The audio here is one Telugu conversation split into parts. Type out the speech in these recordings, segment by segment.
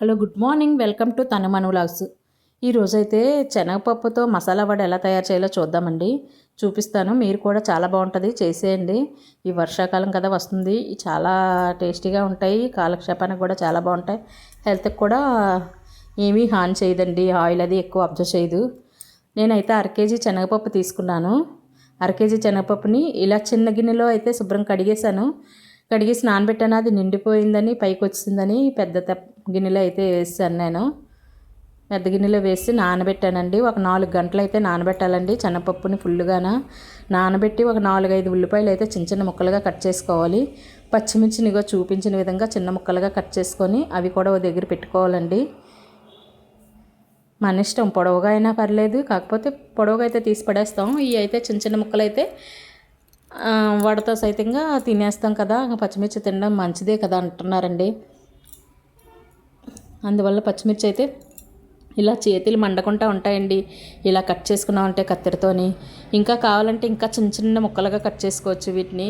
Hello good morning. Welcome to Tanumanu vlogs. ఈరోజైతే శనగపప్పుతో మసాలా వడ ఎలా తయారు చేయాలో చూద్దామండి. చూపిస్తాను. మీరు కూడా చాలా బాగుంటుంది. చేసేయండి. ఈ వర్షాకాలం కదా వస్తుంది. చాలా టేస్టీగా ఉంటాయి. కాలక్షేపానికి కూడా చాలా బాగుంటాయి. హెల్త్కి కూడా ఏమీ హాని చేయదండి. ఆయిల్ అది ఎక్కువ అబ్జర్వ్ చేయదు. నేనైతే అర కేజీ శనగపప్పు తీసుకున్నాను. అర కేజీ శనగపప్పుని ఇలా చిన్న గిన్నెలో అయితే శుభ్రం కడిగేశాను. కడిగేసి నానబెట్టాను అది నిండిపోయిందని పైకి వచ్చిందని పెద్ద గిన్నెలో అయితే వేసాను నేను. పెద్ద గిన్నెలో వేసి నానబెట్టానండి. ఒక నాలుగు గంటలు అయితే నానబెట్టాలండి శనగపప్పుని ఫుల్గాన నానబెట్టి ఒక నాలుగైదు ఉల్లిపాయలు అయితే చిన్న చిన్న ముక్కలుగా కట్ చేసుకోవాలి. పచ్చిమిర్చినిగో చూపించిన విధంగా చిన్న ముక్కలుగా కట్ చేసుకొని అవి కూడా ఓ దగ్గర పెట్టుకోవాలండి. మన ఇష్టం పొడవుగా అయినా పర్లేదు. కాకపోతే పొడవుగా అయితే తీసి పడేస్తాం. ఇవి అయితే చిన్న చిన్న ముక్కలు అయితే వడతో సైతంగా తినేస్తాం కదా పచ్చిమిర్చి తినడం మంచిదే కదా అంటున్నారండి. అందువల్ల పచ్చిమిర్చి అయితే ఇలా చేతులు మండకుండా ఉంటాయండి. ఇలా కట్ చేసుకున్నామంటే కత్తెరతోని. ఇంకా కావాలంటే ఇంకా చిన్న చిన్న ముక్కలుగా కట్ చేసుకోవచ్చు వీటిని.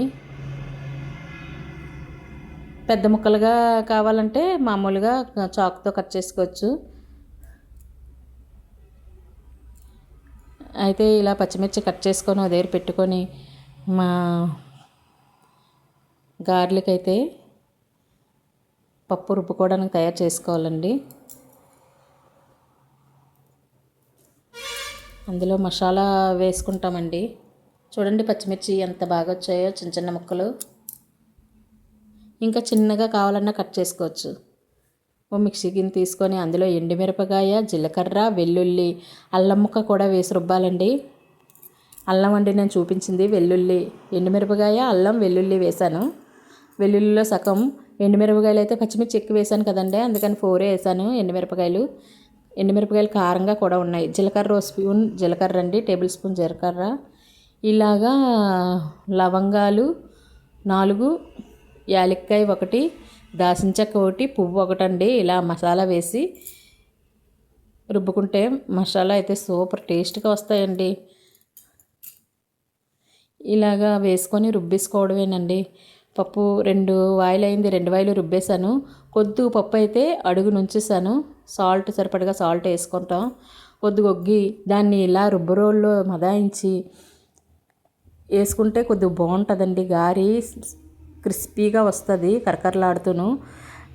పెద్ద ముక్కలుగా కావాలంటే మామూలుగా చాకుతో కట్ చేసుకోవచ్చు. అయితే ఇలా పచ్చిమిర్చి కట్ చేసుకొని అదే పెట్టుకొని మా గార్లిక్ అయితే పప్పు రుబ్బుకోవడానికి తయారు చేసుకోవాలండి. అందులో మసాలా వేసుకుంటామండి. చూడండి పచ్చిమిర్చి ఎంత బాగా వచ్చాయో చిన్న చిన్న ముక్కలు. ఇంకా చిన్నగా కావాలన్నా కట్ చేసుకోవచ్చు. ఓ మిక్సీ గిన్నె తీసుకొని అందులో ఎండుమిరపకాయ జీలకర్ర వెల్లుల్లి అల్లం ముక్క కూడా వేసి రుబ్బాలండి. అల్లం వండి నేను చూపించింది వెల్లుల్లి ఎండుమిరపకాయ అల్లం వెల్లుల్లి వేశాను. వెల్లుల్లిలో సగం ఎండుమిరపకాయలు అయితే పచ్చిమిర్చి ఎక్కువ వేసాను కదండి అందుకని ఫోరే వేసాను ఎండుమిరపకాయలు. ఎండుమిరపకాయలు కారంగా కూడా ఉన్నాయి. జీలకర్ర ఓ స్పూన్ జీలకర్ర అండి టేబుల్ స్పూన్ జీలకర్ర. ఇలాగా లవంగాలు నాలుగు యాలక్కాయ ఒకటి దాసిన చెక్క ఒకటి పువ్వు ఒకటండి. ఇలా మసాలా వేసి రుబ్బుకుంటే మసాలా అయితే సూపర్ టేస్ట్గా వస్తాయండి. ఇలాగా వేసుకొని రుబ్బేసుకోవడమేనండి. పప్పు రెండు వాయిల్ అయింది రెండు వాయిలు రుబ్బేశాను. కొద్దు పప్పు అయితే అడుగు నుంచేసాను సాల్ట్ సరిపడగా సాల్ట్ వేసుకుంటాం. కొద్ది ఒగ్గి దాన్ని ఇలా రుబ్బురోల్లో మదాయించి వేసుకుంటే కొద్దిగా బాగుంటుందండి. గారి క్రిస్పీగా వస్తుంది కరకరలాడుతూను.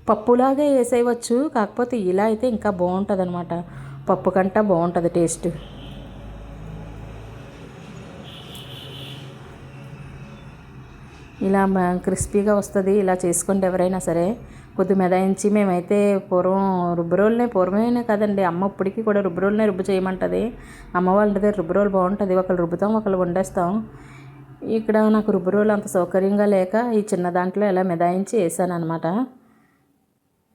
పప్పులాగే వేసేయవచ్చు కాకపోతే ఇలా అయితే ఇంకా బాగుంటుంది అనమాట పప్పు కంట బాగుంటుంది టేస్ట్. ఇలా క్రిస్పీగా వస్తుంది ఇలా చేసుకోండి ఎవరైనా సరే కొద్ది మెదాయించి మేమైతే పూర్వం రుబ్బురోల్నే పూర్వమే కదండి. అమ్మ ఇప్పటికీ కూడా రుబ్బురోల్నే రుబ్బు చేయమంటుంది. అమ్మ వాళ్ళ దగ్గర రుబ్బురోలు బాగుంటుంది. ఒకళ్ళు రుబ్బుతాం ఒకళ్ళు వండేస్తాం. ఇక్కడ నాకు రుబ్బురోలు అంత సౌకర్యంగా లేక ఈ చిన్న దాంట్లో ఇలా మెదాయించి వేసాను అనమాట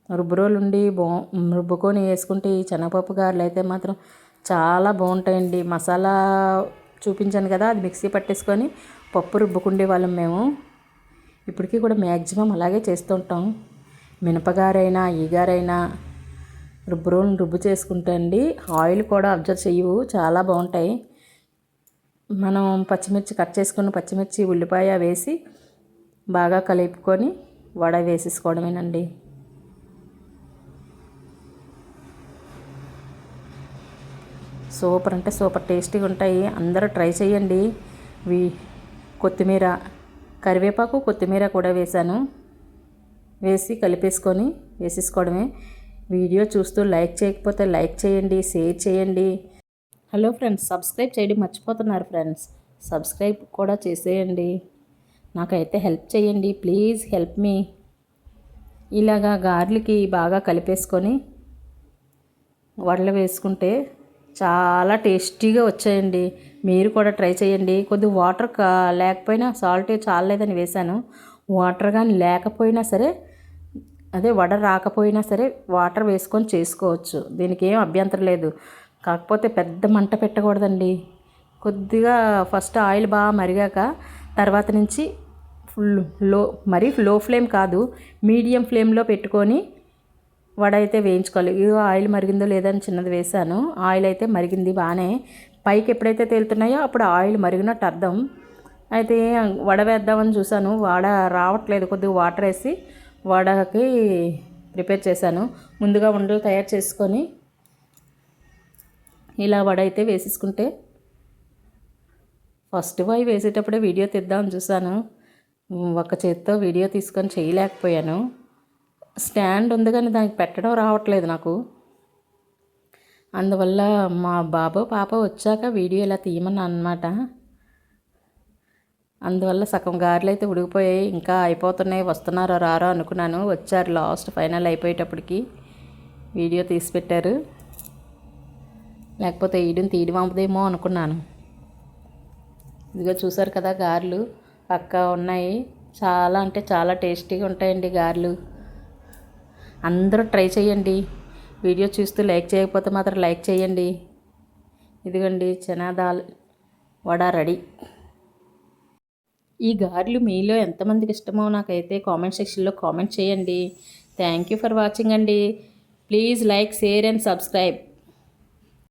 రుబ్బురోలు ఉండి బా రుబ్బుకొని వేసుకుంటే ఈ శనగపప్పు గారెలు అయితే మాత్రం చాలా బాగుంటాయండి. మసాలా చూపించాను కదా అది మిక్సీ పట్టేసుకొని పప్పు రుబ్బుకుండే వాళ్ళం మేము. ఇప్పటికీ కూడా మ్యాక్సిమం అలాగే చేస్తుంటాం మినపగారైనా ఈగారైనా రుబ్బురోలు రుబ్బు చేసుకుంటే అండి ఆయిల్ కూడా అబ్జర్వ్ చేయవు చాలా బాగుంటాయి. మనం పచ్చిమిర్చి కట్ చేసుకున్న పచ్చిమిర్చి ఉల్లిపాయ వేసి బాగా కలుపుకొని వడ వేసేసుకోవడమేనండి. సూపర్ అంటే సూపర్ టేస్టీగా ఉంటాయి అందరూ ట్రై చేయండి వి కొత్తిమీర కరివేపాకు కొత్తిమీర కూడా వేశాను. వేసి కలిపేసుకొని వేసేసుకోవడమే. వీడియో చూస్తూ లైక్ చేయకపోతే లైక్ చేయండి షేర్ చేయండి. హలో ఫ్రెండ్స్ సబ్స్క్రైబ్ చేయడం మర్చిపోతున్నారు ఫ్రెండ్స్. సబ్స్క్రైబ్ కూడా చేసేయండి. నాకైతే హెల్ప్ చేయండి ప్లీజ్ హెల్ప్ మీ. ఇలాగా గార్లకి బాగా కలిపేసుకొని వడలు వేసుకుంటే చాలా టేస్టీగా వచ్చాయండి. మీరు కూడా ట్రై చేయండి. కొద్ది వాటర్ లేకపోయినా సాల్ట్ చాలలేదని వేశాను. వాటర్ కానీ లేకపోయినా సరే అదే వడ రాకపోయినా సరే వాటర్ వేసుకొని చేసుకోవచ్చు. దీనికి ఏం అభ్యంతరం లేదు. కాకపోతే పెద్ద మంట పెట్టకూడదండి. కొద్దిగా ఫస్ట్ ఆయిల్ బాగా మరిగాక తర్వాత నుంచి ఫుల్లో మరీ లో ఫ్లేమ్ కాదు మీడియం ఫ్లేమ్లో పెట్టుకొని వడ అయితే వేయించుకోవాలి. ఇగో ఆయిల్ మరిగిందో లేదని చిన్నది వేసాను ఆయిల్ అయితే మరిగింది బాగానే. పైకి ఎప్పుడైతే తేలుతున్నాయో అప్పుడు ఆయిల్ మరిగినట్టు అర్థం. అయితే వడ వేద్దామని చూశాను. వడ రావట్లేదు. కొద్దిగా వాటర్ వేసి వడకి ప్రిపేర్ చేశాను. ముందుగా ఉండలు తయారు చేసుకొని ఇలా వడ అయితే వేసేసుకుంటే ఫస్ట్ అవి వేసేటప్పుడే వీడియో తీద్దామని చూశాను. ఒక చేత్తో వీడియో తీసుకొని చేయలేకపోయాను. స్టాండ్ ఉంది కానీ దానికి పెట్టడం రావట్లేదు నాకు. అందువల్ల మా బాబు పాప వచ్చాక వీడియో ఇలా తీయమని అనమాట అందువల్ల సగం గారెలు అయితే ఉడికిపోయాయి. ఇంకా అయిపోతున్నాయి. వస్తున్నారో రారో అనుకున్నాను. వచ్చారు. లాస్ట్ ఫైనల్ అయిపోయేటప్పటికి వీడియో తీసి పెట్టారు. లేకపోతే ఈడుని తీయడం పంపదేమో అనుకున్నాను. ఇదిగో చూసారు కదా గారెలు. పక్కా ఉన్నాయి. చాలా అంటే చాలా టేస్టీగా ఉంటాయండి గారెలు. అందరూ ట్రై చేయండి. వీడియో చూస్తూ లైక్ చేయకపోతే మాత్రం లైక్ చేయండి. ఇదిగోండి చనా దాల్ వడ రెడీ. ఈ గారెలు మీలో ఎంతమందికి ఇష్టమో నాకైతే కామెంట్ సెక్షన్లో కామెంట్ చేయండి. థ్యాంక్ యూ ఫర్ వాచింగ్ అండి. Please like share and subscribe.